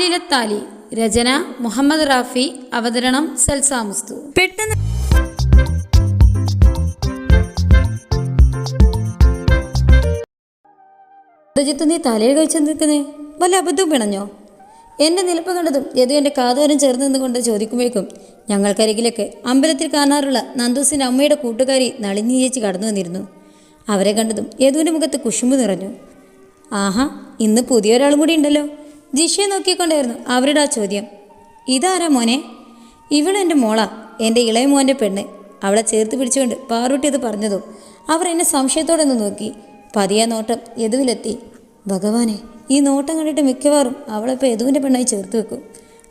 താലിലത്താലി രചന മുഹമ്മദ് റാഫി അവതരണം സൽസാമുസ്തു പെട്ടെന്ന് ജിത്തു നീ തലയിൽ കഴിച്ചു നിൽക്കുന്നേ വല്ല അബദ്ധവും പിണഞ്ഞോ? എന്റെ നിലപ്പ് കണ്ടതും യദു എന്റെ കാതോരം ചേർന്ന് നിന്നുകൊണ്ട് ചോദിക്കുമ്പോഴേക്കും ഞങ്ങൾക്കരികിലൊക്കെ അമ്പലത്തിൽ കാണാറുള്ള നന്ദൂസിന്റെ അമ്മയുടെ കൂട്ടുകാരി നളിനി ചേച്ചി കടന്നു വന്നിരുന്നു. അവരെ കണ്ടതും യദുവിന്റെ മുഖത്ത് കുശുമ്പ് നിറഞ്ഞു. ആഹാ ഇന്ന് പുതിയൊരാളും കൂടി ഉണ്ടല്ലോ. ജിഷയെ നോക്കിക്കൊണ്ടായിരുന്നു അവരുടെ ആ ചോദ്യം. ഇതാരാ മോനെ? ഇവളെന്റെ മോളാ. എന്റെ ഇളയ മോന്റെ പെണ്ണ്. അവളെ ചേർത്ത് പിടിച്ചുകൊണ്ട് പാറൂട്ടി അത് പറഞ്ഞതോ അവർ എന്നെ സംശയത്തോടെ ഒന്ന് നോക്കി. പതിയ നോട്ടം. യദുവിലെത്തി ഭഗവാനെ ഈ നോട്ടം കണ്ടിട്ട് മിക്കവാറും അവളിപ്പോൾ യദുവിന്റെ പെണ്ണായി ചേർത്ത് വെക്കും?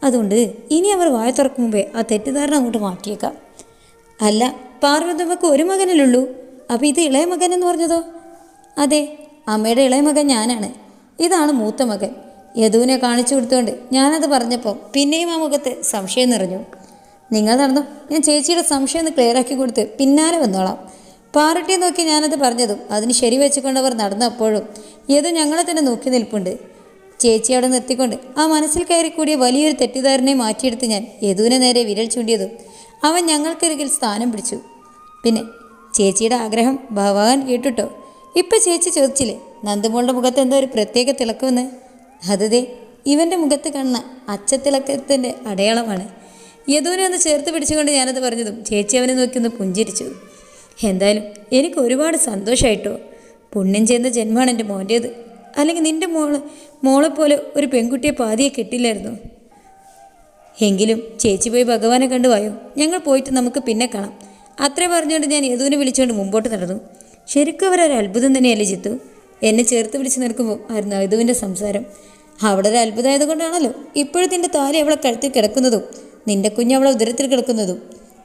അതുകൊണ്ട് ഇനി അവർ വായ തുറക്കും മുമ്പേ ആ തെറ്റിദ്ധാരണ അങ്ങോട്ട് മാറ്റിയേക്കാം. അല്ല പാർവതമ്മക്ക് ഒരു മകനല്ലുള്ളൂ അപ്പോൾ ഇത് ഇളയ മകൻ എന്ന് പറഞ്ഞതോ? അതെ അമ്മയുടെ ഇളയ മകൻ ഞാനാണ്. ഇതാണ് മൂത്ത മകൻ. യദുവിനെ കാണിച്ചു കൊടുത്തുകൊണ്ട് ഞാനത് പറഞ്ഞപ്പോൾ പിന്നെയും ആ മുഖത്ത് സംശയം നിറഞ്ഞു. നിങ്ങൾ നടന്നു? ഞാൻ ചേച്ചിയുടെ സംശയം ഒന്ന് ക്ലിയർ ആക്കി കൊടുത്ത് പിന്നാലെ വന്നോളാം. പാറട്ടിയെ നോക്കി ഞാനത് പറഞ്ഞതും അതിന് ശരി വെച്ചുകൊണ്ടവർ നടന്നപ്പോഴും യദു ഞങ്ങളെ തന്നെ നോക്കി നിൽപ്പുണ്ട്. ചേച്ചി അവിടെ നിർത്തിക്കൊണ്ട് ആ മനസ്സിൽ കയറിക്കൂടിയ കൂടിയ വലിയൊരു തെറ്റിദ്ധാരണയെ മാറ്റിയെടുത്ത് ഞാൻ യദുവിനെ നേരെ വിരൽ ചൂണ്ടിയതും അവൻ ഞങ്ങൾക്കരികിൽ സ്ഥാനം പിടിച്ചു. പിന്നെ ചേച്ചിയുടെ ആഗ്രഹം ഭഗവാൻ കേട്ടുട്ടോ? ഇപ്പം ചേച്ചി ചോദിച്ചില്ലേ നന്ദമോളുടെ മുഖത്ത് എന്തോ ഒരു പ്രത്യേക തിളക്കമെന്ന്? അതേ ഇവന്റെ മുഖത്ത് കാണുന്ന അച്ചത്തിളക്കത്തിന്റെ അടയാളമാണ്. യദുവിനെ ഒന്ന് ചേർത്ത് പിടിച്ചുകൊണ്ട് ഞാനത് പറഞ്ഞതും ചേച്ചി അവനെ നോക്കി ഒന്ന് പുഞ്ചിരിച്ചു. എന്തായാലും എനിക്ക് ഒരുപാട് സന്തോഷമായിട്ടോ പുണ്യം ചെയ്യുന്ന ജന്മമാണ് എന്റെ മോന്റേത് അല്ലെങ്കിൽ നിന്റെ മോൾ മോളെപ്പോലെ ഒരു പെൺകുട്ടിയെ പാതിയെ കിട്ടില്ലായിരുന്നു? എങ്കിലും ചേച്ചി പോയി ഭഗവാനെ കണ്ടു വായോ? ഞങ്ങൾ പോയിട്ട് നമുക്ക് പിന്നെ കാണാം. അത്രേ പറഞ്ഞുകൊണ്ട് ഞാൻ യദുവിനെ വിളിച്ചുകൊണ്ട് മുമ്പോട്ട് നടന്നു. ശരിക്കും അവരൊരു അത്ഭുതം തന്നെയല്ലേ ചിത്തു എന്നെ ചേർത്ത് പിടിച്ച് നിൽക്കുമോ ആയിരുന്നു യദുവിന്റെ സംസാരം. അവിടെ ഒരു അത്ഭുതമായത് കൊണ്ടാണല്ലോ ഇപ്പോഴും നിന്റെ താലി അവളെ കഴുത്തിൽ കിടക്കുന്നതും നിന്റെ കുഞ്ഞ് അവളെ ഉദരത്തിൽ കിടക്കുന്നതും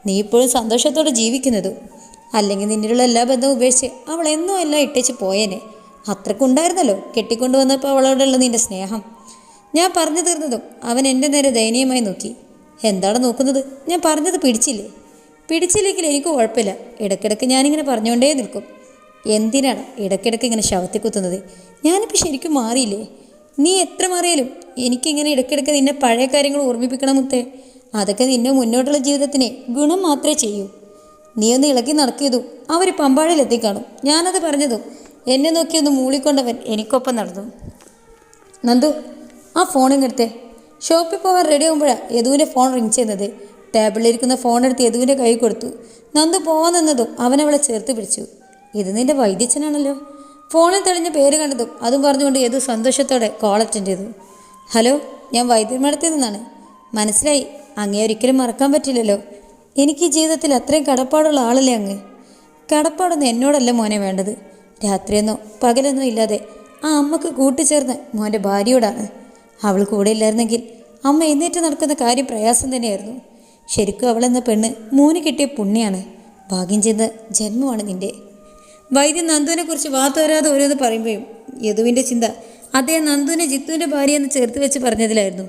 നീ ഇപ്പോഴും സന്തോഷത്തോടെ ജീവിക്കുന്നതും അല്ലെങ്കിൽ നിന്നിലുള്ള എല്ലാ ബന്ധവും ഉപേക്ഷിച്ച് അവൾ എന്നും എല്ലാം ഇട്ടേച്ച് പോയേനെ. അത്രക്കുണ്ടായിരുന്നല്ലോ കെട്ടിക്കൊണ്ടുവന്നപ്പോൾ അവളോടുള്ള നിന്റെ സ്നേഹം. ഞാൻ പറഞ്ഞു തീർന്നതും അവൻ എന്റെ നേരെ ദയനീയമായി നോക്കി. എന്താണ് നോക്കുന്നത്? ഞാൻ പറഞ്ഞത് പിടിച്ചില്ലേ? പിടിച്ചില്ലെങ്കിൽ എനിക്ക് കുഴപ്പമില്ല. ഇടയ്ക്കിടയ്ക്ക് ഞാനിങ്ങനെ പറഞ്ഞുകൊണ്ടേ നിൽക്കും എന്തിനാണ് ഇടയ്ക്കിടയ്ക്ക് ഇങ്ങനെ ശവത്തിൽ കുത്തുന്നത്? ഞാനിപ്പോൾ ശരിക്കും മാറിയില്ലേ? നീ എത്ര മാറിയാലും എനിക്കിങ്ങനെ ഇടയ്ക്കിടയ്ക്ക് നിന്നെ പഴയ കാര്യങ്ങൾ ഓർമ്മിപ്പിക്കണം മുത്തേ. അതൊക്കെ നിന്നെ മുന്നോട്ടുള്ള ജീവിതത്തിന് ഗുണം മാത്രമേ ചെയ്യൂ. നീ ഒന്ന് ഇളകി നടക്കിയതും അവർ പമ്പാടിയിലെത്തിക്കാണും ഞാനത് പറഞ്ഞതും എന്നെ നോക്കി ഒന്ന് മൂളിക്കൊണ്ടവൻ എനിക്കൊപ്പം നടന്നു. നന്ദു ആ ഫോണും എടുത്തേ. ഷോപ്പിൽ പോകാൻ റെഡി ആകുമ്പോഴാണ് യദുവിന്റെ ഫോൺ റിങ് ചെയ്യുന്നത്. ടേബിളിലിരിക്കുന്ന ഫോൺ എടുത്ത് യദുവിന്റെ കൈ കൊടുത്തു. നന്ദു പോകാൻ നിന്നതും അവൻ അവളെ ചേർത്ത് പിടിച്ചു. ഇത് നിന്റെ വൈദ്യച്ഛനാണല്ലോ. ഫോണിൽ തെളിഞ്ഞ പേര് കണ്ടതും അതും പറഞ്ഞുകൊണ്ട് ഏത് സന്തോഷത്തോടെ കോൾ അറ്റൻഡ് ചെയ്തു. ഹലോ ഞാൻ വൈദ്യന്മാടത്തിൽ നിന്നാണ്. മനസ്സിലായി? അങ്ങേ ഒരിക്കലും മറക്കാൻ പറ്റില്ലല്ലോ. എനിക്ക് ജീവിതത്തിൽ അത്രയും കടപ്പാടുള്ള ആളല്ലേ അങ്ങ്? കടപ്പാടൊന്നും എന്നോടല്ല മോനെ വേണ്ടത്. രാത്രിയെന്നോ പകലെന്നോ ഇല്ലാതെ ആ അമ്മയ്ക്ക് കൂട്ടിച്ചേർന്ന് മോന്റെ ഭാര്യയോടാണ്. അവൾ കൂടെ ഇല്ലായിരുന്നെങ്കിൽ അമ്മ എഴുന്നേറ്റ് നടക്കുന്ന കാര്യം പ്രയാസം തന്നെയായിരുന്നു. ശരിക്കും അവളെന്ന പെണ്ണ് മൂന്ന് കിട്ടിയ പുണ്യാണ്. ഭാഗ്യം ചെയ്ത ജന്മമാണ് നിന്റെ വൈദ്യൻ നന്ദുവിനെക്കുറിച്ച് വാത്തോരാതെ ഓരോന്ന് പറയുമ്പോഴും യദുവിന്റെ ചിന്ത അദ്ദേഹം നന്ദുവിനെ ജിത്തുവിന്റെ ഭാര്യയെന്ന് ചേർത്ത് വെച്ച് പറഞ്ഞതിലായിരുന്നു.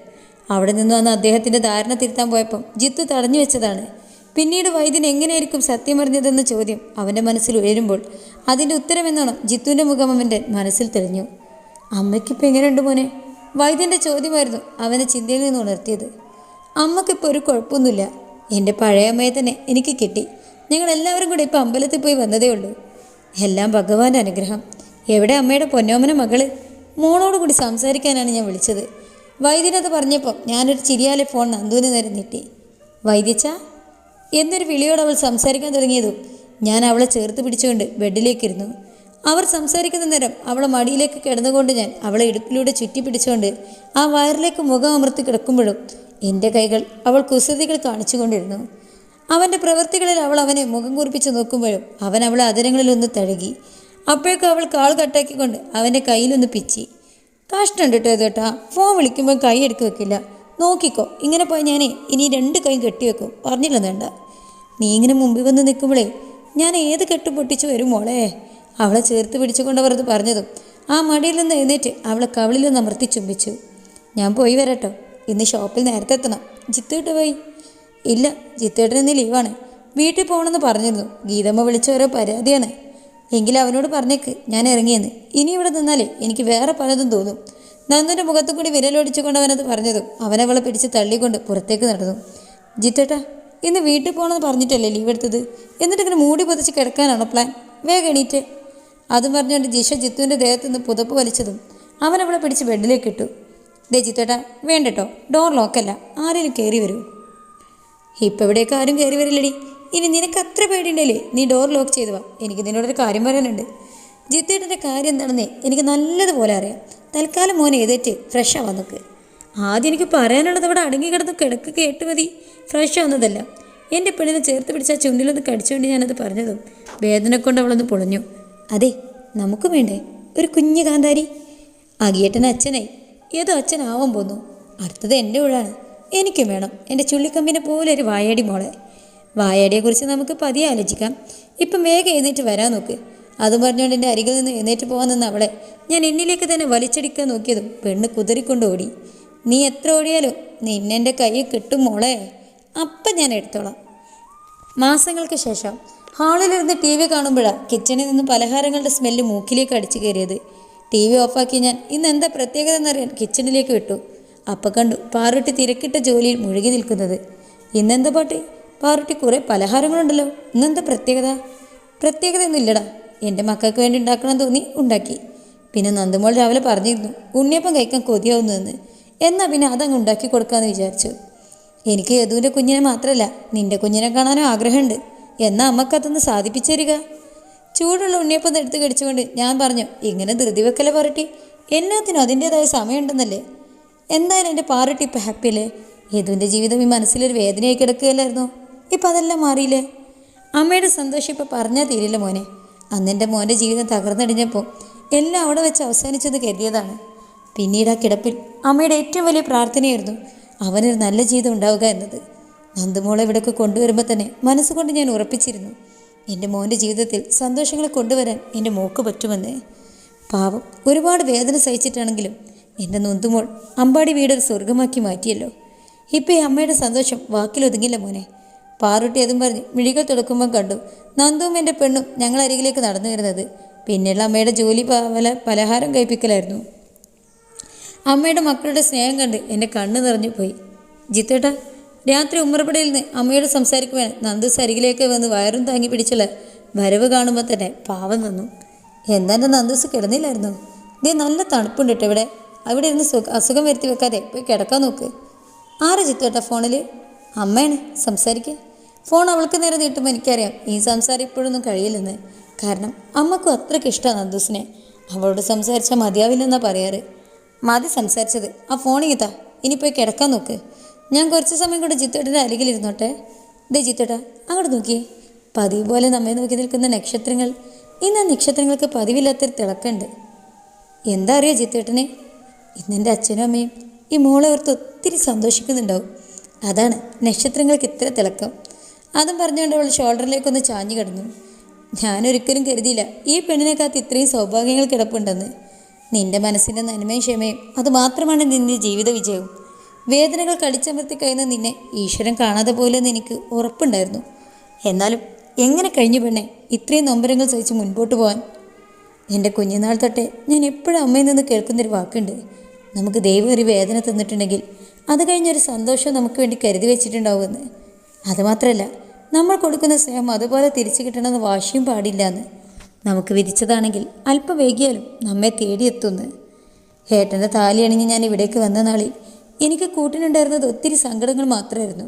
അവിടെ നിന്ന് വന്ന് അദ്ദേഹത്തിന്റെ ധാരണ തിരുത്താൻ പോയപ്പം ജിത്തു തടഞ്ഞു വെച്ചതാണ്. പിന്നീട് വൈദ്യൻ എങ്ങനെയായിരിക്കും സത്യമറിഞ്ഞതെന്ന ചോദ്യം അവന്റെ മനസ്സിൽ ഉയരുമ്പോൾ അതിന്റെ ഉത്തരമെന്നോണം ജിത്തുവിന്റെ മുഖം അവന്റെ മനസ്സിൽ തെളിഞ്ഞു. അമ്മയ്ക്കിപ്പോൾ എങ്ങനെയുണ്ട് മോനെ? വൈദ്യന്റെ ചോദ്യമായിരുന്നു അവനെ ചിന്തയിൽ നിന്ന് ഉണർത്തിയത്. അമ്മക്കിപ്പോൾ ഒരു കുഴപ്പമൊന്നുമില്ല. എന്റെ പഴയ അമ്മയെ തന്നെ എനിക്ക് കിട്ടി. ഞങ്ങൾ എല്ലാവരും കൂടെ ഇപ്പോൾ അമ്പലത്തിൽ പോയി വന്നതേ ഉള്ളൂ. എല്ലാം ഭഗവാന്റെ അനുഗ്രഹം. എവിടെ അമ്മയുടെ പൊന്നോമന മകൾ? മോളോട് കൂടി സംസാരിക്കാനാണ് ഞാൻ വിളിച്ചത്. വൈദ്യനത് പറഞ്ഞപ്പോൾ ഞാനൊരു ചിരിയാലെ ഫോൺ നന്ദുവിന് നേരെ നീട്ടി. വൈദ്യച്ച എന്നൊരു വിളിയോട് അവൾ സംസാരിക്കാൻ തുടങ്ങിയതും ഞാൻ അവളെ ചേർത്ത് പിടിച്ചുകൊണ്ട് ബെഡിലേക്കിരുന്നു. അവർ സംസാരിക്കുന്ന നേരം അവളെ മടിയിലേക്ക് കിടന്നുകൊണ്ട് ഞാൻ അവളെ ഇടുപ്പിലൂടെ ചുറ്റി പിടിച്ചുകൊണ്ട് ആ വയറിലേക്ക് മുഖം അമർത്തി കിടക്കുമ്പോഴും എന്റെ കൈകൾ അവൾ കുസൃതികൾ കാണിച്ചുകൊണ്ടിരുന്നു. അവന്റെ പ്രവൃത്തികളിൽ അവൾ അവനെ മുഖം കുറിപ്പിച്ച് നോക്കുമ്പോഴും അവൻ അവളെ അതിരങ്ങളിലൊന്ന് തഴുകി. അപ്പോഴേക്കും അവൾ കാൾ കട്ടാക്കിക്കൊണ്ട് അവന്റെ കയ്യിലൊന്ന് പിച്ചി. കഷ്ടമുണ്ട് കേട്ടോ ചേട്ടാ ഫോൺ വിളിക്കുമ്പോൾ കൈ എടുക്കി വെക്കില്ല. നോക്കിക്കോ ഇങ്ങനെ പോയി ഞാനേ ഇനി രണ്ട് കൈ കെട്ടിവെക്കും പറഞ്ഞില്ല വേണ്ട. നീ ഇങ്ങനെ മുമ്പിൽ വന്ന് നിൽക്കുമ്പോഴേ ഞാൻ ഏത് കെട്ട് പൊട്ടിച്ച് വരും മോളെ? അവളെ ചേർത്ത് പിടിച്ചുകൊണ്ടവർ അത് പറഞ്ഞതും ആ മടിയിൽ നിന്ന് എഴുന്നേറ്റ് അവളെ കവിളിലൊന്ന് അമർത്തി ചുംബിച്ചു. ഞാൻ പോയി വരട്ടോ. ഇന്ന് ഷോപ്പിൽ നേരത്തെ എത്തണം. ജിത്തുവിട്ട് പോയി. ഇല്ല ചിത്തേട്ടൻ ഇന്ന് ലീവാണ്. വീട്ടിൽ പോകണമെന്ന് പറഞ്ഞിരുന്നു. ഗീതമ്മ വിളിച്ച ഓരോ പരാതിയാണ്. എങ്കിലും അവനോട് പറഞ്ഞേക്ക് ഞാൻ ഇറങ്ങിയെന്ന്. ഇനി ഇവിടെ നിന്നാലേ എനിക്ക് വേറെ പലതും തോന്നും. നന്ദുവിന്റെ മുഖത്തു കൂടി വിരലൊടിച്ചുകൊണ്ട് അവനത് പറഞ്ഞതും അവനവളെ പിടിച്ച് തള്ളിക്കൊണ്ട് പുറത്തേക്ക് നടന്നു. ജിത്തേട്ടാ ഇന്ന് വീട്ടിൽ പോകണമെന്ന് പറഞ്ഞിട്ടല്ലേ ലീവ് എടുത്തത്? എന്നിട്ട് ഇങ്ങനെ മൂടി പൊതിച്ച് കിടക്കാനാണോ പ്ലാൻ വേഗം എണീറ്റ്. അതും പറഞ്ഞുകൊണ്ട് ജിഷ ജിത്തുവിന്റെ ദേഹത്ത് നിന്ന് പുതപ്പ് വലിച്ചതും അവൻ അവളെ പിടിച്ച് ബെഡിലേക്ക് ഇട്ടു. ദേ ജിത്തേട്ടാ വേണ്ടട്ടോ. ഡോർ ലോക്കല്ല ആരെങ്കിലും കയറി വരൂ. ഇപ്പം ഇവിടേക്ക് ആരും കയറി വരില്ലടി. ഇനി നിനക്ക് അത്ര പേടിയുണ്ടല്ലേ? നീ ഡോർ ലോക്ക് ചെയ്തു വാ എനിക്ക് നിന്നോടൊരു കാര്യം പറയാനുണ്ട്. ജിത്തേട്ടന്റെ കാര്യം എന്താണെന്നേ എനിക്ക് നല്ലതുപോലെ അറിയാം. തൽക്കാലം മോനെ എഴുതേറ്റ് ഫ്രഷ് ആവാൻ ആദ്യം എനിക്ക് പറയാനുള്ളത് ഇവിടെ അടങ്ങി കിടന്ന് കിടക്ക് കേട്ട് മതി. ഫ്രഷ് ആവുന്നതല്ല. എന്റെ പെണ്ണിനെ ചേർത്ത് പിടിച്ച ചുണ്ടിലൊന്ന് കടിച്ചുകൊണ്ട് ഞാനത് പറഞ്ഞതും വേദന കൊണ്ട് അവളൊന്ന് പൊളഞ്ഞു. അതെ നമുക്ക് വേണ്ടേ? ഒരു കുഞ്ഞു കാന്താരി. അകിയേട്ടൻ അച്ഛനായി. ഏതോ അച്ഛനാവാൻ പോന്നു. അടുത്തത് എന്റെ ഊഴാണ്. എനിക്കും വേണം. എന്റെ ചുള്ളിക്കമ്പിനെ പോലെ ഒരു വായാടി മോളെ. വായാടിയെക്കുറിച്ച് നമുക്ക് പതിയെ ആലോചിക്കാം. ഇപ്പം വേഗം എഴുന്നേറ്റ് വരാൻ നോക്ക്. അതും പറഞ്ഞുകൊണ്ട് എന്റെ അരികിൽ നിന്ന് എഴുന്നേറ്റ് പോകാൻ നിന്ന് അവളെ ഞാൻ എന്നിലേക്ക് തന്നെ വലിച്ചടിക്കാൻ നോക്കിയതും പെണ്ണ് കുതിരിക്കൊണ്ട് ഓടി. നീ എത്ര ഓടിയാലും നിന്നെന്റെ കയ്യിൽ കിട്ടും മോളെ. അപ്പം ഞാൻ എടുത്തോളാം. മാസങ്ങൾക്ക് ശേഷം ഹാളിലിരുന്ന് ടി വി കാണുമ്പോഴാണ് കിച്ചണിൽ നിന്ന് പലഹാരങ്ങളുടെ സ്മെല്ല് മൂക്കിലേക്ക് അടിച്ചു കയറിയത്. ടി വി ഓഫാക്കി ഞാൻ ഇന്ന് എന്താ പ്രത്യേകത എന്നറിയാൻ കിച്ചണിലേക്ക് വിട്ടു. അപ്പം കണ്ടു പാറുട്ടി തിരക്കിട്ട ജോലിയിൽ മുഴുകി നിൽക്കുന്നത്. ഇന്നെന്താ പാട്ടി? പാറുട്ടി കുറേ പലഹാരങ്ങളുണ്ടല്ലോ. ഇന്നെന്താ പ്രത്യേകത? പ്രത്യേകത ഇല്ലടാ എന്റെ മക്കൾക്ക് വേണ്ടി ഉണ്ടാക്കണം തോന്നി ഉണ്ടാക്കി. പിന്നെ നന്ദുമോൾ രാവിലെ പറഞ്ഞിരുന്നു ഉണ്ണിയപ്പം കഴിക്കാൻ കൊതിയാവുന്നതെന്ന്. എന്നാൽ പിന്നെ അതങ്ങ് ഉണ്ടാക്കി കൊടുക്കാമെന്ന് വിചാരിച്ചു. എനിക്ക് യദുവിന്റെ കുഞ്ഞിനെ മാത്രമല്ല നിന്റെ കുഞ്ഞിനെ കാണാനും ആഗ്രഹമുണ്ട്. എന്നാൽ അമ്മക്കതൊന്ന് സാധിപ്പിച്ചു തരിക ചൂടുള്ള ഉണ്ണിയപ്പം എടുത്ത് കടിച്ചുകൊണ്ട് ഞാൻ പറഞ്ഞു ഇങ്ങനെ ധൃതി വെക്കലെ പറട്ടി? എല്ലാത്തിനും അതിന്റേതായ സമയമുണ്ടെന്നല്ലേ? എന്തായാലും എന്റെ പാറട്ടി ഇപ്പം ഹാപ്പിയല്ലേ? യദുവിന്റെ ജീവിതം ഈ മനസ്സിലൊരു വേദനയായി കിടക്കുകയല്ലായിരുന്നോ? ഇപ്പം അതെല്ലാം മാറിയില്ലേ? അമ്മയുടെ സന്തോഷം ഇപ്പം പറഞ്ഞാൽ തീരില്ല മോനെ. അന്ന് എന്റെ മോന്റെ ജീവിതം തകർന്നടിഞ്ഞപ്പോൾ എല്ലാം അവിടെ വെച്ച് അവസാനിച്ചെന്ന് കരുതിയതാണ്. പിന്നീട് ആ കിടപ്പിൽ അമ്മയുടെ ഏറ്റവും വലിയ പ്രാർത്ഥനയായിരുന്നു അവനൊരു നല്ല ജീവിതം ഉണ്ടാവുക എന്നത്. നന്ദുമോളെ ഇവിടേക്ക് കൊണ്ടുവരുമ്പോൾ തന്നെ മനസ്സുകൊണ്ട് ഞാൻ ഉറപ്പിച്ചിരുന്നു. എന്റെ മോന്റെ ജീവിതത്തിൽ സന്തോഷങ്ങൾ കൊണ്ടുവരാൻ എന്റെ മോക്ക് പറ്റുമെന്ന്. പാവം ഒരുപാട് വേദന സഹിച്ചിട്ടാണെങ്കിലും എന്റെ നൊന്തുമോൾ അമ്പാടി വീടൊരു സ്വർഗമാക്കി മാറ്റിയല്ലോ. ഇപ്പം ഈ അമ്മയുടെ സന്തോഷം വാക്കിലൊതുങ്ങില്ല മോനെ. പാറുട്ടി അതും പറഞ്ഞ് മിഴികൾ തുടക്കുമ്പം കണ്ടു. നന്ദുവും എന്റെ പെണ്ണും ഞങ്ങൾ അരികിലേക്ക് നടന്നു വരുന്നത്. പിന്നെയുള്ള അമ്മയുടെ ജോലി പല പലഹാരം കഴിപ്പിക്കലായിരുന്നു. അമ്മയുടെ മക്കളുടെ സ്നേഹം കണ്ട് എന്റെ കണ്ണ് നിറഞ്ഞു പോയി. ജിത്തേട്ടാ രാത്രി ഉമ്മറപ്പടയിൽ നിന്ന് അമ്മയോട് സംസാരിക്കുവാൻ നന്ദുസ് അരികിലേക്ക് വന്ന് വയറും താങ്ങി പിടിച്ചുള്ള വരവ് കാണുമ്പോൾ തന്നെ പാവം നിന്നു. എന്താ നന്ദുസ് കിടന്നില്ലായിരുന്നു? ദേ നല്ല തണുപ്പുണ്ട് ഇവിടെ. അവിടെ ഇരുന്ന് സുഖ അസുഖം വരുത്തി വെക്കാതെ പോയി കിടക്കാൻ നോക്ക്. ആരാ ചിത്തോട്ട ഫോണിൽ അമ്മയാണ് സംസാരിക്കുക ഫോൺ അവൾക്ക് നേരെ നീട്ടുമ്പോൾ എനിക്കറിയാം ഈ സംസാരം ഇപ്പോഴൊന്നും കഴിയില്ലെന്ന്. കാരണം അമ്മക്കും അത്രയ്ക്ക് ഇഷ്ടമാണ് നന്ദൂസിനെ. അവളോട് സംസാരിച്ചാൽ മതിയാവില്ലെന്നാണ് പറയാറ്. മതി സംസാരിച്ചത്. ആ ഫോണിൽ താ ഇനി പോയി കിടക്കാൻ നോക്ക്. ഞാൻ കുറച്ച് സമയം കൂടെ അരികിൽ അരികിലിരുന്നോട്ടെ ദേ ജിത്തേട്ടാ അങ്ങോട്ട് നോക്കിയേ. പതിവ് പോലെ നമ്മെ നോക്കി നിൽക്കുന്ന നക്ഷത്രങ്ങൾ. ഇന്ന് നക്ഷത്രങ്ങൾക്ക് പതിവില്ലാത്തൊരു തിളക്കമുണ്ട് എന്താ അറിയോ ജിത്തേട്ടനെ ഇന്നെന്റെ അച്ഛനും അമ്മയും ഈ മോളെ ഓർത്ത് ഒത്തിരി സന്തോഷിക്കുന്നുണ്ടാവും. അതാണ് നക്ഷത്രങ്ങൾക്ക് ഇത്ര തിളക്കം. അതും പറഞ്ഞുകൊണ്ട് അവൾ ഷോൾഡറിലേക്കൊന്ന് ചാഞ്ഞു കിടന്നു. ഞാനൊരിക്കലും കരുതിയില്ല ഈ പെണ്ണിനെക്കാത്ത് ഇത്രയും സൗഭാഗ്യങ്ങൾ കിടപ്പുണ്ടെന്ന്. നിന്റെ മനസ്സിന്റെ നന്മയും ക്ഷമയും അതുമാത്രമാണ് നിന്റെ ജീവിത വിജയവും. വേദനകൾ കടിച്ചമർത്തി കഴിയുന്ന നിന്നെ ഈശ്വരൻ കാണാതെ പോലെന്ന് എനിക്ക് ഉറപ്പുണ്ടായിരുന്നു. എന്നാലും എങ്ങനെ കഴിഞ്ഞു പെണ്ണെ ഇത്രയും നൊമ്പരങ്ങൾ സഹിച്ച് മുൻപോട്ട് പോകാൻ എന്റെ കുഞ്ഞുനാൾ തൊട്ടേ ഞാൻ എപ്പോഴും അമ്മയിൽ നിന്ന് കേൾക്കുന്നൊരു വാക്കുണ്ട്. നമുക്ക് ദൈവം ഒരു വേദന തന്നിട്ടുണ്ടെങ്കിൽ അത് കഴിഞ്ഞൊരു സന്തോഷം നമുക്ക് വേണ്ടി കരുതി വെച്ചിട്ടുണ്ടാവുമെന്ന്. അതുമാത്രമല്ല നമ്മൾ കൊടുക്കുന്ന സ്നേഹം അതുപോലെ തിരിച്ചു കിട്ടണമെന്ന് വാശിയും പാടില്ല എന്ന് നമുക്ക് വിധിച്ചതാണെങ്കിൽ അല്പം വൈകിയാലും നമ്മെ തേടിയെത്തുന്നു. ഏട്ടന്റെ താലി അണിഞ്ഞ് ഞാൻ ഇവിടേക്ക് വന്ന നാളിൽ എനിക്ക് കൂട്ടിനുണ്ടായിരുന്നത് ഒത്തിരി സങ്കടങ്ങൾ മാത്രമായിരുന്നു.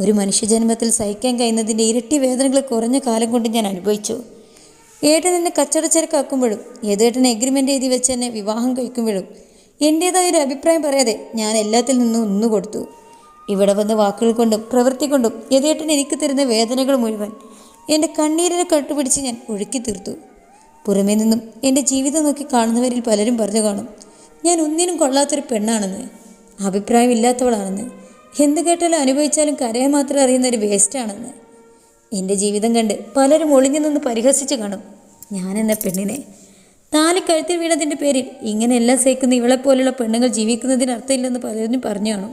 ഒരു മനുഷ്യജന്മത്തിൽ സഹിക്കാൻ കഴിയുന്നതിന്റെ ഇരട്ടി വേദനകൾ കുറഞ്ഞ കാലം കൊണ്ട് ഞാൻ അനുഭവിച്ചു. ഏട്ടൻ എന്നെ കച്ചവടച്ചരക്കാക്കുമ്പോഴും ഏതേട്ടൻ എഗ്രിമെന്റ് എഴുതി വെച്ച് എന്നെ വിവാഹം കഴിക്കുമ്പോഴും എന്റേതായ ഒരു അഭിപ്രായം പറയാതെ ഞാൻ എല്ലാത്തിൽ നിന്നും ഒന്നു കൊടുത്തു. ഇവിടെ വന്ന് വാക്കുകൾ കൊണ്ടും പ്രവൃത്തി കൊണ്ടും യഥേട്ടൻ എനിക്ക് തരുന്ന വേദനകൾ മുഴുവൻ എന്റെ കണ്ണീരിനെ കട്ടുപിടിച്ച് ഞാൻ ഒഴുക്കി തീർത്തു. പുറമേ നിന്നും എന്റെ ജീവിതം നോക്കി കാണുന്നവരിൽ പലരും പറഞ്ഞു കാണും ഞാൻ ഒന്നിനും കൊള്ളാത്തൊരു പെണ്ണാണെന്ന്. അഭിപ്രായമില്ലാത്തവളാണെന്ന്. എന്ത് കേട്ടാലും അനുഭവിച്ചാലും കരയെ മാത്രം അറിയുന്ന ഒരു വേസ്റ്റാണെന്ന്. എന്റെ ജീവിതം കണ്ട് പലരും ഒളിഞ്ഞു നിന്ന് പരിഹസിച്ച് കാണും. ഞാനെന്ന പെണ്ണിനെ താലി കഴുത്തിൽ വീണതിന്റെ പേരിൽ ഇങ്ങനെയെല്ലാം സഹിക്കുന്ന ഇവളെപ്പോലുള്ള പെണ്ണുങ്ങൾ ജീവിക്കുന്നതിന് അർത്ഥമില്ലെന്ന് പലരും പറഞ്ഞു കാണും.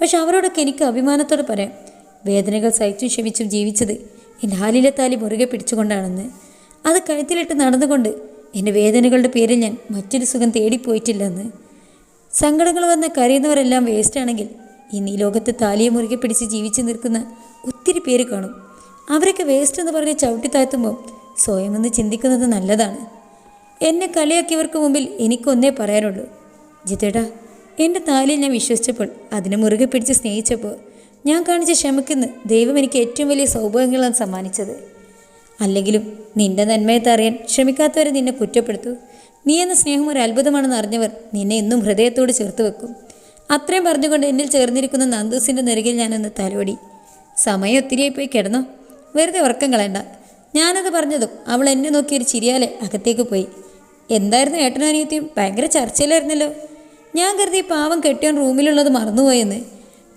പക്ഷെ അവരോടൊക്കെ എനിക്ക് അഭിമാനത്തോടെ പറയാം വേദനകൾ സഹിച്ചും ക്ഷമിച്ചും ജീവിച്ചത് എന്റെ ഹാലിലെ താലി മുറുകെ പിടിച്ചുകൊണ്ടാണെന്ന്. അത് കഴുത്തിലിട്ട് നടന്നുകൊണ്ട് എന്റെ വേദനകളുടെ പേരിൽ ഞാൻ മറ്റൊരു സുഖം തേടിപ്പോയിട്ടില്ലെന്ന്. സങ്കടങ്ങൾ വന്ന കരയുന്നവരെല്ലാം വേസ്റ്റാണെങ്കിൽ ഇന്ന് ഈ ലോകത്ത് താലിയെ മുറുകെ പിടിച്ച് ജീവിച്ചു നിൽക്കുന്ന ഒത്തിരി പേര് കാണും. അവരൊക്കെ വേസ്റ്റ് എന്ന് പറഞ്ഞ് ചവിട്ടി താഴ്ത്തുമ്പോൾ സ്വയം ചിന്തിക്കുന്നത് നല്ലതാണ്. എന്നെ കളിയാക്കിയവർക്ക് മുമ്പിൽ എനിക്കൊന്നേ പറയാനുള്ളൂ. ജിതേടാ എന്റെ താലിയിൽ ഞാൻ വിശ്വസിച്ചപ്പോൾ അതിനെ മുറുകെ പിടിച്ച് സ്നേഹിച്ചപ്പോൾ ഞാൻ കാണിച്ച ക്ഷമക്കുന്ന് ദൈവം എനിക്ക് ഏറ്റവും വലിയ സൗഭാഗ്യങ്ങളാണ് സമ്മാനിച്ചത്. അല്ലെങ്കിലും നിന്റെ നന്മയത്തെ അറിയാൻ ശ്രമിക്കാത്തവരെ നിന്നെ കുറ്റപ്പെടുത്തു. നീ എന്ന സ്നേഹം ഒരു അത്ഭുതമാണെന്ന് അറിഞ്ഞവർ നിന്നെ എന്നും ഹൃദയത്തോട് ചേർത്ത് വെക്കും. അത്രയും പറഞ്ഞുകൊണ്ട് എന്നിൽ ചേർന്നിരിക്കുന്ന നന്ദൂസിന്റെ നെറുകിൽ ഞാനൊന്ന് തലോടി. സമയം ഒത്തിരിയായി പോയി കിടന്നോ? വെറുതെ ഉറക്കം കളയണ്ട. ഞാനത് പറഞ്ഞതും അവൾ എന്നെ നോക്കി ഒരു ചിരിയാലെ അകത്തേക്ക് പോയി. എന്തായിരുന്നു ഏട്ടനും അനിയത്തിയും? ഭയങ്കര ചർച്ചയിലായിരുന്നല്ലോ. ഞാൻ കരുതി പാവം കെട്ടിയോൻ റൂമിലുള്ളത് മറന്നുപോയെന്ന്.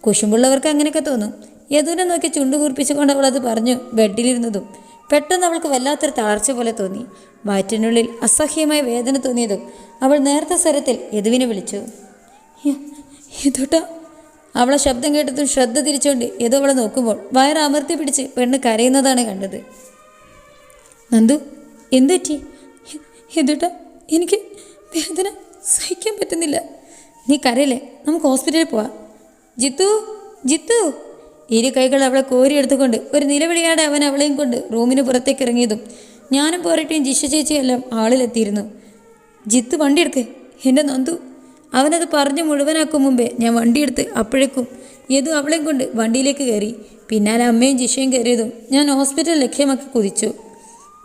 കുശുമ്പുള്ളവർക്ക് അങ്ങനെയൊക്കെ തോന്നും. യദുവിനെ നോക്കി ചുണ്ടു കൂർപ്പിച്ചുകൊണ്ട് അവളത് പറഞ്ഞു ബെഡിലിരുന്നതും പെട്ടെന്ന് അവൾക്ക് വല്ലാത്തൊരു തളർച്ച പോലെ തോന്നി. വയറ്റിനുള്ളിൽ അസഹ്യമായ വേദന തോന്നിയതും അവൾ നേരത്തെ സ്വരത്തിൽ യദുവിനെ വിളിച്ചു. യദുട്ടാ. അവളെ ശബ്ദം കേട്ടതും ശ്രദ്ധ തിരിച്ചുകൊണ്ട് യദു അവളെ നോക്കുമ്പോൾ വയറ് അമർത്തി പിടിച്ച് പെണ്ണ് കരയുന്നതാണ് കണ്ടത്. നന്ദു എന്തുപറ്റി? യദുട്ടാ. എനിക്ക് വേദന സഹിക്കാൻ പറ്റുന്നില്ല. നീ കരയില്ലേ? നമുക്ക് ഹോസ്പിറ്റലിൽ പോവാം. ജിത്തു ജിത്തു. ഇരു കൈകൾ അവളെ കോരിയെടുത്തുകൊണ്ട് ഒരു നിലവിളിയാടെ അവൻ അവളെയും കൊണ്ട് റൂമിന് പുറത്തേക്ക് ഇറങ്ങിയതും ഞാനും പോരട്ടെയും ജിഷ ചേച്ചിയെല്ലാം ആളിലെത്തിയിരുന്നു. ജിത്ത് വണ്ടിയെടുക്ക്. എന്റെ നന്ദു. അവനത് പറഞ്ഞ് മുഴുവനാക്കും മുമ്പേ ഞാൻ വണ്ടിയെടുത്ത് അപ്പോഴേക്കും ഏതു അവളെയും കൊണ്ട് വണ്ടിയിലേക്ക് കയറി. പിന്നാലെ അമ്മയും ജിഷയും കയറിയതും ഞാൻ ഹോസ്പിറ്റൽ ലക്ഷ്യമാക്കി കുതിച്ചു.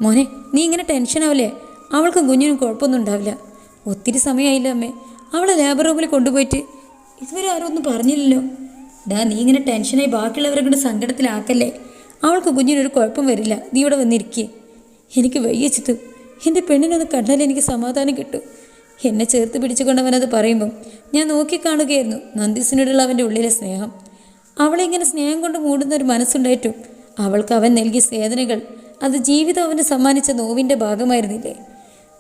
മോനെ നീ ഇങ്ങനെ ടെൻഷൻ ആവില്ലേ? അവൾക്കും കുഞ്ഞിനും കുഴപ്പമൊന്നും ഉണ്ടാവില്ല. ഒത്തിരി സമയമായില്ല അമ്മേ. അവളെ ലേബർ റൂമിൽ കൊണ്ടുപോയിട്ട് ഇതുവരെ ആരും ഒന്നും പറഞ്ഞില്ലല്ലോ. ഡാ നീ ഇങ്ങനെ ടെൻഷനായി ബാക്കിയുള്ളവരെ കൊണ്ട് സങ്കടത്തിലാക്കല്ലേ. അവൾക്ക് കുഞ്ഞിനൊരു കുഴപ്പം വരില്ല. നീ ഇവിടെ വന്നിരിക്കേ. എനിക്ക് വയ്യച്ചിത്തു എന്റെ പെണ്ണിനൊന്ന് കണ്ടാൽ എനിക്ക് സമാധാനം കിട്ടും. എന്നെ ചേർത്ത് പിടിച്ചുകൊണ്ടവനത് പറയുമ്പം ഞാൻ നോക്കിക്കാണുകയായിരുന്നു നന്ദിസിനോടുള്ള അവന്റെ ഉള്ളിലെ സ്നേഹം. അവളെ ഇങ്ങനെ സ്നേഹം കൊണ്ട് മൂടുന്ന ഒരു മനസ്സുണ്ടായിട്ടും അവൾക്ക് അവൻ നൽകിയ സേവനകൾ അത് ജീവിതം അവന് സമ്മാനിച്ച നോവിന്റെ ഭാഗമായിരുന്നില്ലേ.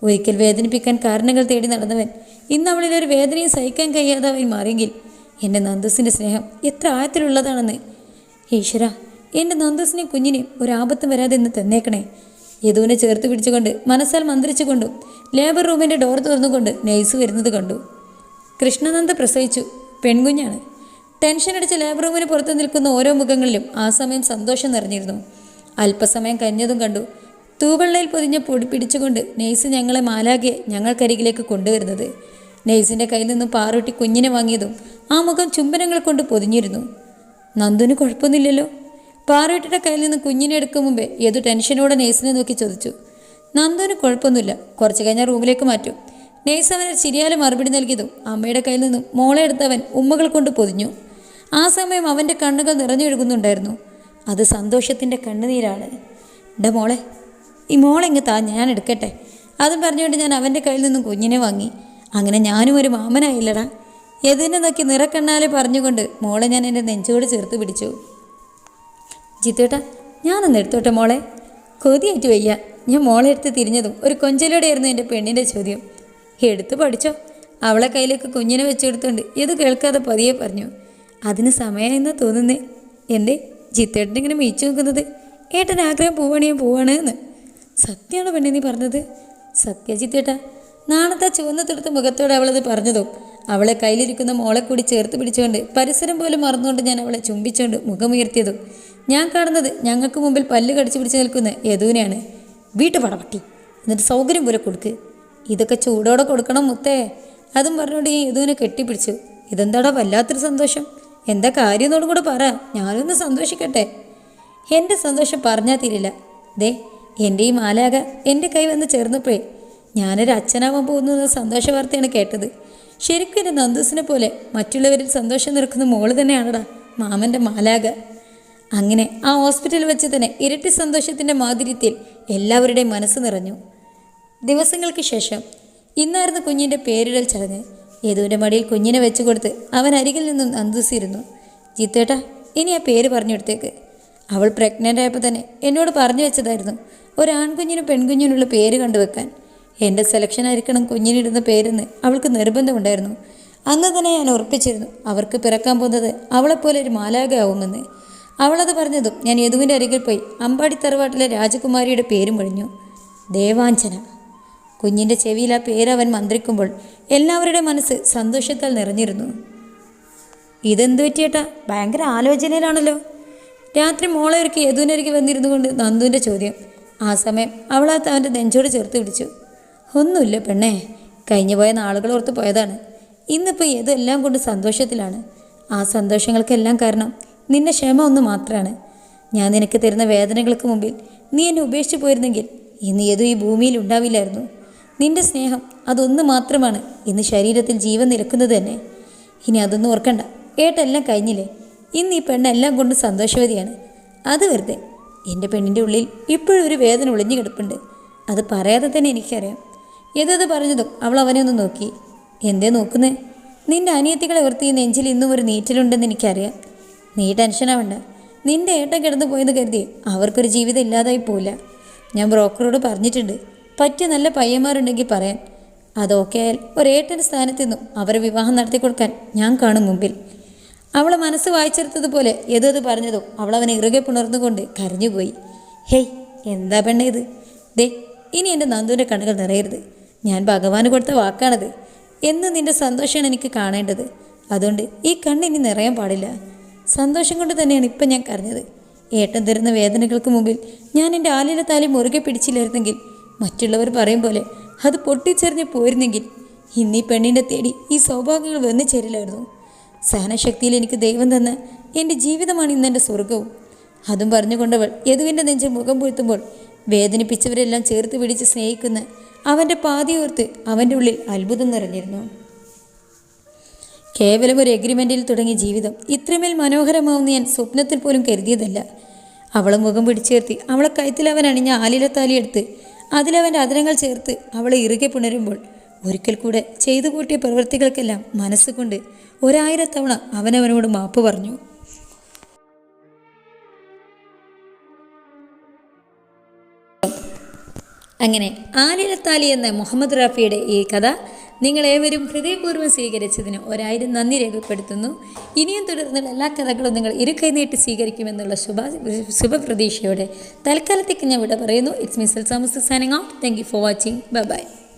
ഒരിക്കൽ വേദനിപ്പിക്കാൻ കാരണങ്ങൾ തേടി നടന്നവൻ ഇന്ന് അവളിൽ ഒരു വേദനയും സഹിക്കാൻ കഴിയാതെ അവൻ മാറിയെങ്കിൽ എന്റെ നന്ദസിന്റെ സ്നേഹം എത്ര ആഴത്തിലുള്ളതാണെന്ന്. ഈശ്വര എന്റെ നന്ദസിനെ കുഞ്ഞിനെയും ഒരാപത്തും വരാതെ ഇന്ന് തന്നേക്കണേ. യദുവിനെ ചേർത്ത് പിടിച്ചുകൊണ്ട് മനസ്സാൽ മന്ത്രിച്ചുകൊണ്ടും ലേബർ റൂമിന്റെ ഡോർ തുറന്നുകൊണ്ട് നെയ്സ് വരുന്നത് കണ്ടു. കൃഷ്ണനന്ദ പ്രസവിച്ചു. പെൺകുഞ്ഞാണ്. ടെൻഷൻ അടിച്ച് ലേബർ റൂമിന് പുറത്ത് നിൽക്കുന്ന ഓരോ മുഖങ്ങളിലും ആ സമയം സന്തോഷം നിറഞ്ഞിരുന്നു. അല്പസമയം കഴിഞ്ഞതും കണ്ടു. തൂവെള്ളയിൽ പൊതിഞ്ഞ പൊടി പിടിച്ചുകൊണ്ട് നെയ്സ് ഞങ്ങളെ മാലാകെ ഞങ്ങൾക്കരികിലേക്ക് കൊണ്ടുവരുന്നത്. നെയ്സിന്റെ കയ്യിൽ നിന്നും പാറൂട്ടി കുഞ്ഞിനെ വാങ്ങിയതും ആ മുഖം ചുംബനങ്ങൾ കൊണ്ട് പൊതിഞ്ഞിരുന്നു. നന്ദുന് കുഴപ്പമൊന്നുമില്ലല്ലോ. പാറൂട്ടിയുടെ കയ്യിൽ നിന്ന് കുഞ്ഞിനെ എടുക്കും മുമ്പേ ഏതു ടെൻഷനോടെ നെയ്സിനെ നോക്കി ചോദിച്ചു. നന്ദുവിന് കുഴപ്പമൊന്നുമില്ല. കുറച്ച് കഴിഞ്ഞാൽ റൂമിലേക്ക് മാറ്റും. നെയ്സ് അവന് ശരിയായ മറുപടി നൽകിയതും അമ്മയുടെ കയ്യിൽ നിന്നും മോളെ എടുത്തവൻ ഉമ്മകൾ കൊണ്ട് പൊതിഞ്ഞു. ആ സമയം അവന്റെ കണ്ണുകൾ നിറഞ്ഞൊഴുകുന്നുണ്ടായിരുന്നു. അത് സന്തോഷത്തിന്റെ കണ്ണുനീരാണ്. എന്റെ മോളെ ഈ മോളെങ്ങ് താ ഞാൻ എടുക്കട്ടെ. അതും പറഞ്ഞുകൊണ്ട് ഞാൻ അവന്റെ കയ്യിൽ നിന്നും കുഞ്ഞിനെ വാങ്ങി. അങ്ങനെ ഞാനും ഒരു മാമനായില്ലടാ. എതിനെ നോക്കി നിറക്കണ്ണാലെ പറഞ്ഞുകൊണ്ട് മോളെ ഞാൻ എന്റെ നെഞ്ചോട് ചേർത്ത് പിടിച്ചു. ജിത്തേട്ടാ ഞാനൊന്ന് എടുത്തോട്ടെ മോളെ? കൊതിയായിട്ട് വയ്യ. ഞാൻ മോളെ എടുത്ത് തിരിഞ്ഞതും ഒരു കൊഞ്ചലോടെയായിരുന്നു എന്റെ പെണ്ണിന്റെ ചോദ്യം. എടുത്ത് പഠിച്ചോ? അവളെ കയ്യിലേക്ക് കുഞ്ഞിനെ വെച്ചെടുത്തുകൊണ്ട് ഇത് കേൾക്കാതെ പതിയെ പറഞ്ഞു. അതിന് സമയമെന്ന് തോന്നുന്നേ. എന്തേ ജിത്തേട്ടനിങ്ങനെ മീച്ചു നോക്കുന്നത്? ഏട്ടൻ ആഗ്രഹം പോവാണ് ഞാൻ പോവാണ് എന്ന്. സത്യമാണ് പെണ്ണി നീ പറഞ്ഞത്? സത്യജിത്തേട്ടാ നാണത്തെ ചുവന്ന തൊടുത്ത മുഖത്തോടെ അവളത് പറഞ്ഞതും. അവളെ കയ്യിലിരിക്കുന്ന മോളെ കൂടി ചേർത്ത് പിടിച്ചുകൊണ്ട് പരിസരം പോലും മറന്നുകൊണ്ട് ഞാൻ അവളെ ചുംബിച്ചുകൊണ്ട് മുഖമുയർത്തിയതും. ഞാൻ കാണുന്നത് ഞങ്ങൾക്ക് മുമ്പിൽ പല്ല് കടിച്ചു പിടിച്ച് നിൽക്കുന്ന യദുവിനെയാണ്. വീട്ടു പടപട്ടി എന്നിട്ട് സൗകര്യം പോലെ കൊടുക്ക്. ഇതൊക്കെ ചൂടോടെ കൊടുക്കണം മുത്തേ. അതും പറഞ്ഞുകൊണ്ട് ഈ യദുവിനെ കെട്ടിപ്പിടിച്ചു. ഇതെന്താടാ വല്ലാത്തൊരു സന്തോഷം? എന്താ കാര്യം എന്നോടും കൂടെ പറ. ഞാനൊന്ന് സന്തോഷിക്കട്ടെ. എന്റെ സന്തോഷം പറഞ്ഞാൽ തീരില്ല. ദേ എന്റെ ഈ മാലാക എന്റെ കൈ വന്ന് ചേർന്നപ്പോഴേ ഞാനൊരു അച്ഛനാവാൻ പോകുന്നു എന്ന സന്തോഷ വാർത്തയാണ് കേട്ടത്. ശരിക്കും എന്റെ നന്ദൂസിനെ പോലെ മറ്റുള്ളവരിൽ സന്തോഷം നിറക്കുന്ന മോൾ തന്നെയാണടാ മാമന്റെ മാലാക അങ്ങനെ ആ ഹോസ്പിറ്റലിൽ വെച്ച് തന്നെ ഇരട്ടി സന്തോഷത്തിന്റെ മാധുര്യത്തിൽ എല്ലാവരുടെയും മനസ്സ് നിറഞ്ഞു. ദിവസങ്ങൾക്ക് ശേഷം ഇന്നായിരുന്നു കുഞ്ഞിന്റെ പേരിടൽ ചടങ്ങ്. യദുവിന്റെ മടിയിൽ കുഞ്ഞിനെ വെച്ചു കൊടുത്ത് അവൻ അരികിൽ നിന്നും നന്ദുസിരുന്നു ജിത്തേട്ടാ ഇനി ആ പേര് പറഞ്ഞെടുത്തേക്ക് അവൾ പ്രഗ്നന്റ് ആയപ്പോൾ തന്നെ എന്നോട് പറഞ്ഞു വെച്ചതായിരുന്നു. ഒരു ആൺകുഞ്ഞിനും പെൺകുഞ്ഞിനുള്ള പേര് കണ്ടുവെക്കാൻ. എന്റെ സെലക്ഷൻ ആയിരിക്കണം കുഞ്ഞിനിടുന്ന പേരെന്ന് അവൾക്ക് നിർബന്ധമുണ്ടായിരുന്നു. അന്ന് തന്നെ ഞാൻ ഉറപ്പിച്ചിരുന്നു അവർക്ക് പിറക്കാൻ പോകുന്നത് അവളെപ്പോലെ ഒരു മാലാകയാവുമെന്ന് അവളത് പറഞ്ഞതും ഞാൻ യദുവിന്റെ അരികിൽ പോയി അമ്പാടി തറവാട്ടിലെ രാജകുമാരിയുടെ പേരും ഒഴിഞ്ഞു. ദേവാഞ്ജന. കുഞ്ഞിന്റെ ചെവിയിൽ ആ പേര് അവൻ മന്ത്രിക്കുമ്പോൾ എല്ലാവരുടെ മനസ്സ് സന്തോഷത്താൽ നിറഞ്ഞിരുന്നു. ഇതെന്തു പറ്റിയേട്ടാ? ഭയങ്കര ആലോചനയിലാണല്ലോ. രാത്രി മോളെ ഒരുക്കി യദുവിനരികെ വന്നിരുന്നു കൊണ്ട് നന്ദുവിന്റെ ചോദ്യം. ആ സമയം അവൾ അവന്റെ നെഞ്ചോട് ചേർത്ത് പിടിച്ചു. ഒന്നുമില്ല പെണ്ണേ കഴിഞ്ഞു പോയ നാളുകൾ ഓർത്ത് പോയതാണ്. ഇന്നിപ്പോൾ ഏതെല്ലാം കൊണ്ട് സന്തോഷത്തിലാണ്. ആ സന്തോഷങ്ങൾക്കെല്ലാം കാരണം നിന്റെ ക്ഷമ ഒന്ന് മാത്രമാണ് ഞാൻ നിനക്ക് തരുന്ന വേദനകൾക്ക് മുമ്പിൽ നീ എന്നെ ഉപേക്ഷിച്ച് പോയിരുന്നെങ്കിൽ ഇന്ന് ഏതോ ഈ ഭൂമിയിൽ ഉണ്ടാവില്ലായിരുന്നു. നിന്റെ സ്നേഹം അതൊന്ന് മാത്രമാണ് ഇന്ന് ശരീരത്തിൽ ജീവൻ നിൽക്കുന്നത് തന്നെ. ഇനി അതൊന്നും ഓർക്കണ്ട. ഏട്ടെല്ലാം കഴിഞ്ഞില്ലേ? ഇന്ന് ഈ പെണ്ണെല്ലാം കൊണ്ട് സന്തോഷവതിയാണ്. അത് വെറുതെ എന്റെ പെണ്ണിന്റെ ഉള്ളിൽ ഇപ്പോഴും ഒരു വേദന ഒളിഞ്ഞു കിടപ്പുണ്ട്. അത് പറയാതെ തന്നെ എനിക്കറിയാം. ഏതത് പറഞ്ഞതും അവൾ അവനെ ഒന്ന് നോക്കി. എന്തേ നോക്കുന്നേ? നിന്റെ അനിയത്തികളെ ഓർത്ത് ഈ നെഞ്ചിൽ ഇന്നും ഒരു നീറ്റലുണ്ടെന്ന് എനിക്കറിയാം. നീ ടെൻഷനാവണ്ട നിന്റെ ഏട്ടൻ കിടന്നു പോയെന്ന് കരുതി അവർക്കൊരു ജീവിതം ഇല്ലാതായി പോവില്ല. ഞാൻ ബ്രോക്കറോട് പറഞ്ഞിട്ടുണ്ട്. പറ്റിയ നല്ല പയ്യന്മാരുണ്ടെങ്കിൽ പറയാൻ. അതൊക്കെ ആയാൽ ഒരേട്ടന്റെ സ്ഥാനത്ത് നിന്നും അവരെ വിവാഹം നടത്തി കൊടുക്കാൻ ഞാൻ കാണും മുമ്പിൽ. അവളെ മനസ്സ് വായിച്ചെടുത്തതുപോലെ ഏതത് പറഞ്ഞതും അവൾ അവനെ ഇറുകെ പുണർന്നുകൊണ്ട് കരഞ്ഞുപോയി. ഹേയ് എന്താ പെണ്ണ ഇത്? ദേ ഇനി എന്റെ നന്ദുവിന്റെ കണ്ണുകൾ നിറയരുത്. ഞാൻ ഭഗവാന് കൊടുത്ത വാക്കാണത്. എന്ന് നിന്റെ സന്തോഷമാണ് എനിക്ക് കാണേണ്ടത്. അതുകൊണ്ട് ഈ കണ്ണിനി നിറയാൻ പാടില്ല. സന്തോഷം കൊണ്ട് തന്നെയാണ് ഇപ്പം ഞാൻ കരഞ്ഞത്. ഏട്ടൻ തരുന്ന വേദനകൾക്ക് മുമ്പിൽ ഞാൻ എന്റെ ആലിലെ താലി മുറുകെ പിടിച്ചില്ലായിരുന്നെങ്കിൽ മറ്റുള്ളവർ പറയും പോലെ അത് പൊട്ടിച്ചെറിഞ്ഞ് പോയിരുന്നെങ്കിൽ. ഇന്നീ പെണ്ണിന്റെ തേടി ഈ സൗഭാഗ്യങ്ങൾ വന്നു ചേരില്ലായിരുന്നു. സഹനശക്തിയിൽ എനിക്ക് ദൈവം തന്ന് എന്റെ ജീവിതമാണ് ഇന്ന് എന്റെ സ്വർഗവും അതും പറഞ്ഞുകൊണ്ടവൾ യദുവിന്റെ നെഞ്ചിൽ മുഖം പൂഴ്ത്തുമ്പോൾ വേദനിപ്പിച്ചവരെല്ലാം ചേർത്ത് പിടിച്ച് സ്നേഹിക്കുന്ന അവന്റെ പാതിയോർത്ത് അവന്റെ ഉള്ളിൽ അത്ഭുതം നിറഞ്ഞിരുന്നു. കേവലം ഒരു എഗ്രിമെന്റിൽ തുടങ്ങിയ ജീവിതം ഇത്രമേൽ മനോഹരമാവുന്ന ഞാൻ സ്വപ്നത്തിൽ പോലും കരുതിയതല്ല. അവളെ മുഖം പിടിച്ചേർത്തി അവളെ കൈത്തിൽ അവൻ അണിഞ്ഞ ആലിലത്താലി എടുത്ത് അതിലവന്റെ അതിരങ്ങൾ ചേർത്ത് അവളെ ഇറുകെ പുണരുമ്പോൾ ഒരിക്കൽ കൂടെ ചെയ്തു കൂട്ടിയ പ്രവൃത്തികൾക്കെല്ലാം മനസ്സുകൊണ്ട് ഒരായിരത്തവണ അവനവനോട് മാപ്പ് പറഞ്ഞു. അങ്ങനെ ആനിലത്താലി എന്ന മുഹമ്മദ് റാഫിയുടെ ഈ കഥ നിങ്ങളേവരും ഹൃദയപൂർവം സ്വീകരിച്ചതിന് ഒരായിരം നന്ദി രേഖപ്പെടുത്തുന്നു. ഇനിയും തുടർന്നുള്ള എല്ലാ കഥകളും നിങ്ങൾ ഇരുകൈ നീട്ടി സ്വീകരിക്കുമെന്നുള്ള ശുഭ ശുഭപ്രതീക്ഷയോടെ തൽക്കാലത്തേക്ക് ഞാൻ ഇവിടെ പറയുന്നു. ഇറ്റ്സ് മിസൽ സാമസ് signing out thank you for watching bye bye